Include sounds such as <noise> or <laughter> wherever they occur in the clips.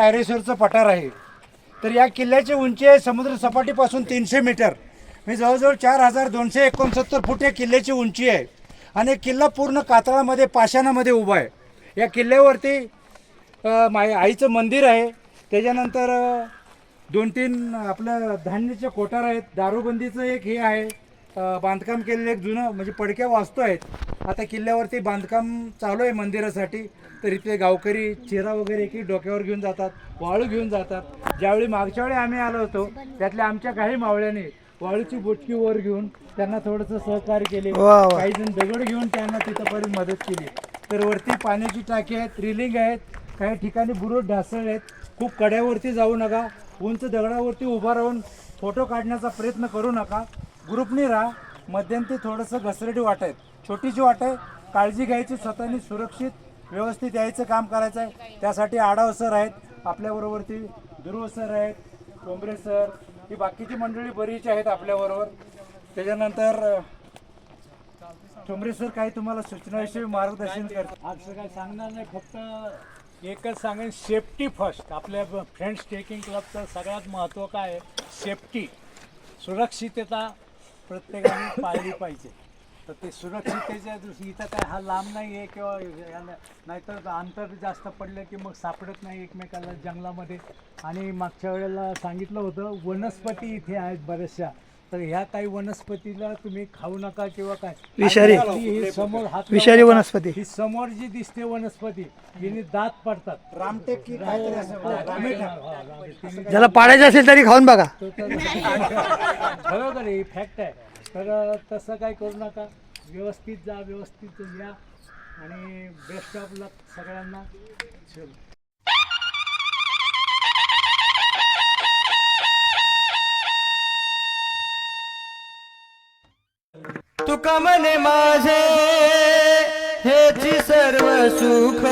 आयरेश्वरचं पठार आहे. तर या किल्ल्याची उंची आहे समुद्र सपाटीपासून तीनशे मीटर. मी जवळजवळ चार हजार दोनशे एकोणसत्तर फूट या किल्ल्याची उंची आहे. आणि किल्ला पूर्ण कातळामध्ये पाषाणामध्ये उभा आहे. या किल्ल्यावरती माय आईचं मंदिर आहे. त्याच्यानंतर दोन तीन आपलं धान्याचे कोठार आहेत. दारूबंदीचं एक हे आहे. बांधकाम केलेलं एक जुनं म्हणजे पडक्या वास्तू आहेत. आता किल्ल्यावरती बांधकाम चालू आहे मंदिरासाठी. तर इथले गावकरी चिरा वगैरे की डोक्यावर घेऊन जातात वाळू घेऊन जातात. ज्यावेळी मागच्या वेळी आम्ही आलो होतो त्यातल्या आमच्या काही मावळ्याने वाळूची बोटकी वर घेऊन त्यांना थोडंसं सहकार्य केले. काही जण दगड घेऊन त्यांना तिथंपर्यंत मदत केली. तर वरती पाण्याची टाकी आहेत रिलिंग आहेत काही ठिकाणी बुरुड ढासळ आहेत. खूप कड्यावरती जाऊ नका उंच दगडावरती उभा राहून फोटो काढण्याचा प्रयत्न करू नका. ग्रुपनी राहा मध्यंतरी थोडंसं घसरडी वाट आहेत छोटीशी वाट आहे. काळजी घ्यायची स्वतःनी सुरक्षित व्यवस्थित यायचं काम करायचं आहे. त्यासाठी आढाव सर आहेत आपल्याबरोबरती ध्रुव सर आहेत कोंबरे सर ही बाकीची मंडळी बरीच आहेत आपल्याबरोबर त्याच्यानंतर ठोंबरे सर काही तुम्हाला सूचनाविषयी मार्गदर्शन करतात असं काय सांगणार नाही फक्त एकच सांगेन सेफ्टी फर्स्ट आपल्या फ्रेंड्स ट्रेकिंग क्लबचं सगळ्यात महत्त्व काय आहे सेफ्टी सुरक्षितता प्रत्येकाने पाळली पाहिजे. तर ते सुरक्षिततेच्या दृष्टी इथं काय हा लांब नाही आहे किंवा याला- नाहीतर अंतर जास्त पडलं की मग सापडत नाही एकमेकाला जंगलामध्ये आणि मागच्या वेळेला सांगितलं होतं वनस्पती इथे आहेत बऱ्याचशा तर ह्या काही वनस्पतीला तुम्ही खाऊ नका किंवा काय विषारी. ही समोर हात विषारी. वनस्पती. ही समोर जी दिसते वनस्पती हिने दात पडतात रामटेक की काहीतरी असं रामेठ. ज्याला पाडायचं असेल तरी खाऊन बघा <laughs> बरोबर आहे फॅक्ट आहे तर तसं काय करू नका. व्यवस्थित जा व्यवस्थित या आणि बेस्ट ऑफ लक सगळ्यांना. चल तुका म्हणे माझे हेची सर्व सुख.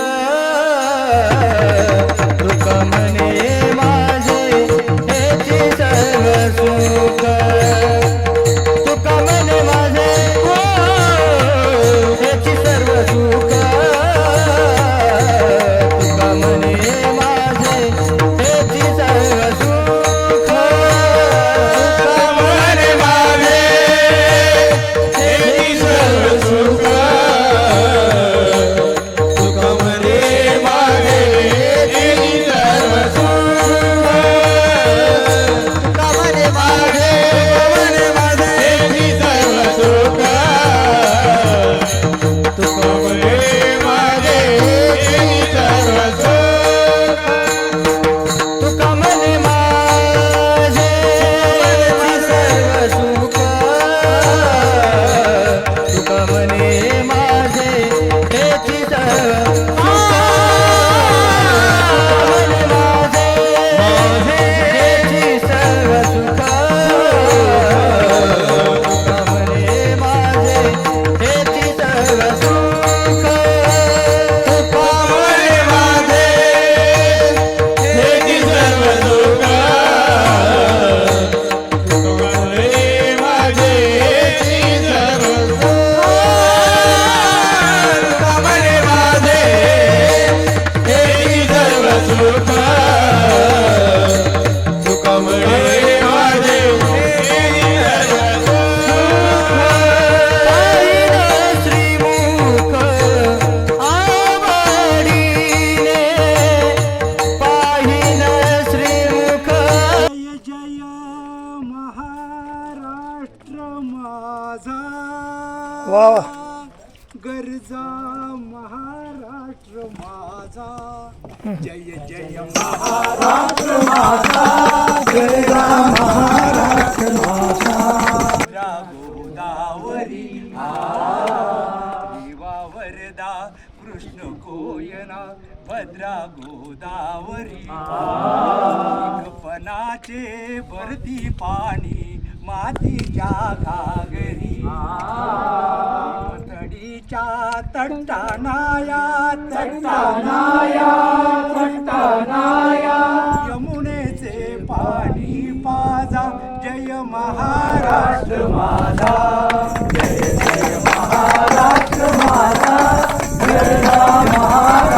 गरजा महाराष्ट्र माझा. जय जय महाराष्ट्र माझा. गरजा महाराष्ट्र माझा गोदावरी देवा वरदा कृष्ण कोयना भद्रा गोदावरी कपनाचे भरती पाणी तट्टानाया तट्टानाया तट्टानाया. यमुनेचे पाणी पाजा जय महाराष्ट्र माझा जय जय महाराष्ट्र माझा जय महाराष्ट्र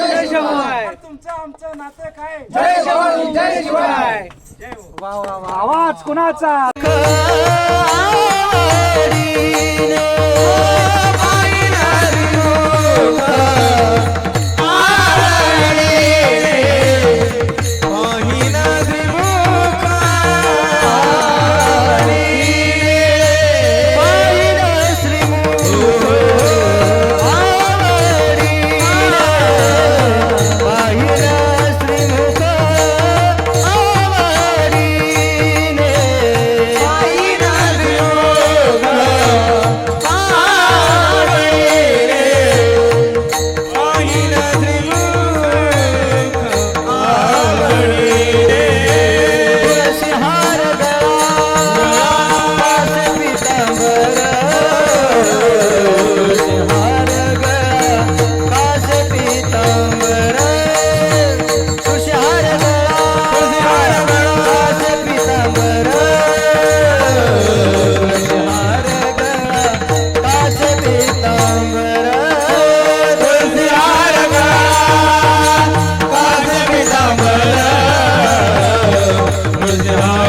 जय शिवाय. तुमचं आमचं नातं काय? जय शिवाय जय शिवाय. हो. आवाज कुणाचा? जहां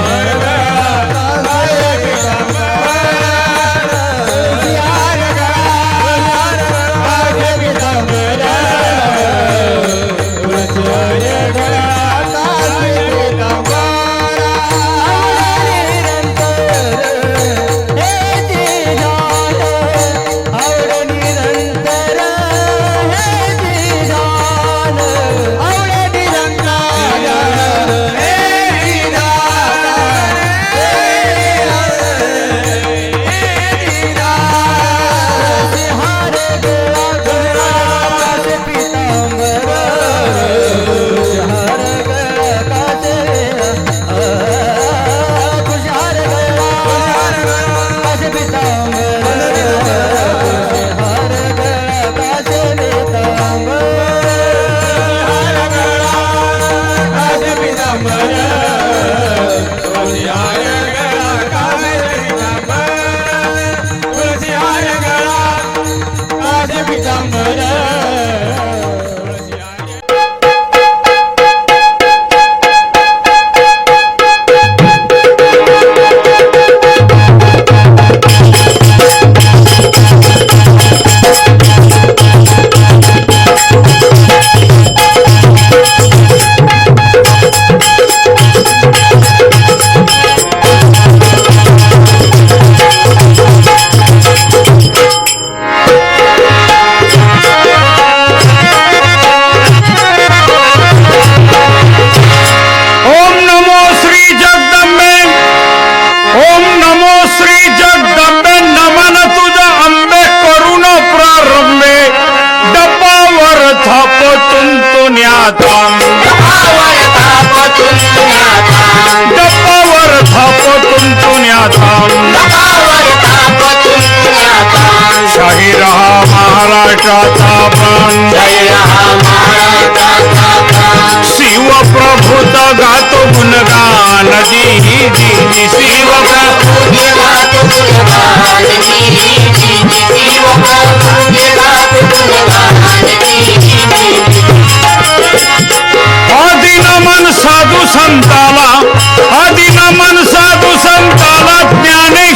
Ram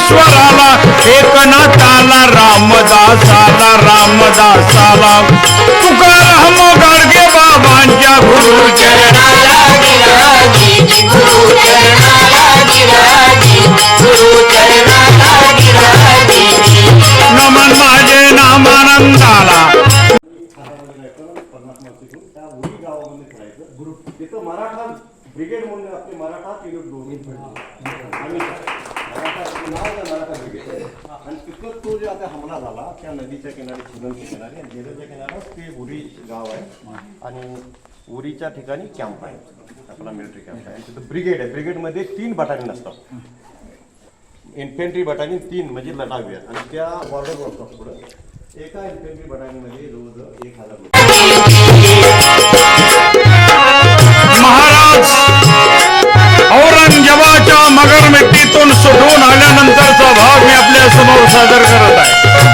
ईश्वराला एकनाथाला रामदासाला रामदासाला. तुकाराम गाडगे बाबांच्या गुरु नमन माझे नामानंदाला. ब्रिगेड म्हणून आपले मराठा आणि तिथं तो जो आता हमला झाला त्या नदीच्या किनारी सुनमच्या किनारी आणि जेलच्या किनाऱ्यात ते उरी गाव आहे. आणि उरीच्या ठिकाणी कॅम्प आहे. आपला मिलिटरी कॅम्प आहे. तिथं ब्रिगेड आहे. ब्रिगेडमध्ये तीन बटालियन असतात. इन्फेंट्री बटालियन तीन म्हणजे लढावी आहेत. आणि त्या बॉर्डरवर असतात पुढं. एका इन्फेंट्री बटालियनमध्ये जवळजवळ एक हजार महाराज औरंगजेबाच्या मगर मिट्टीतून सुटून आल्यानंतरचा भाग मी आपल्यासमोर सादर करत आहे.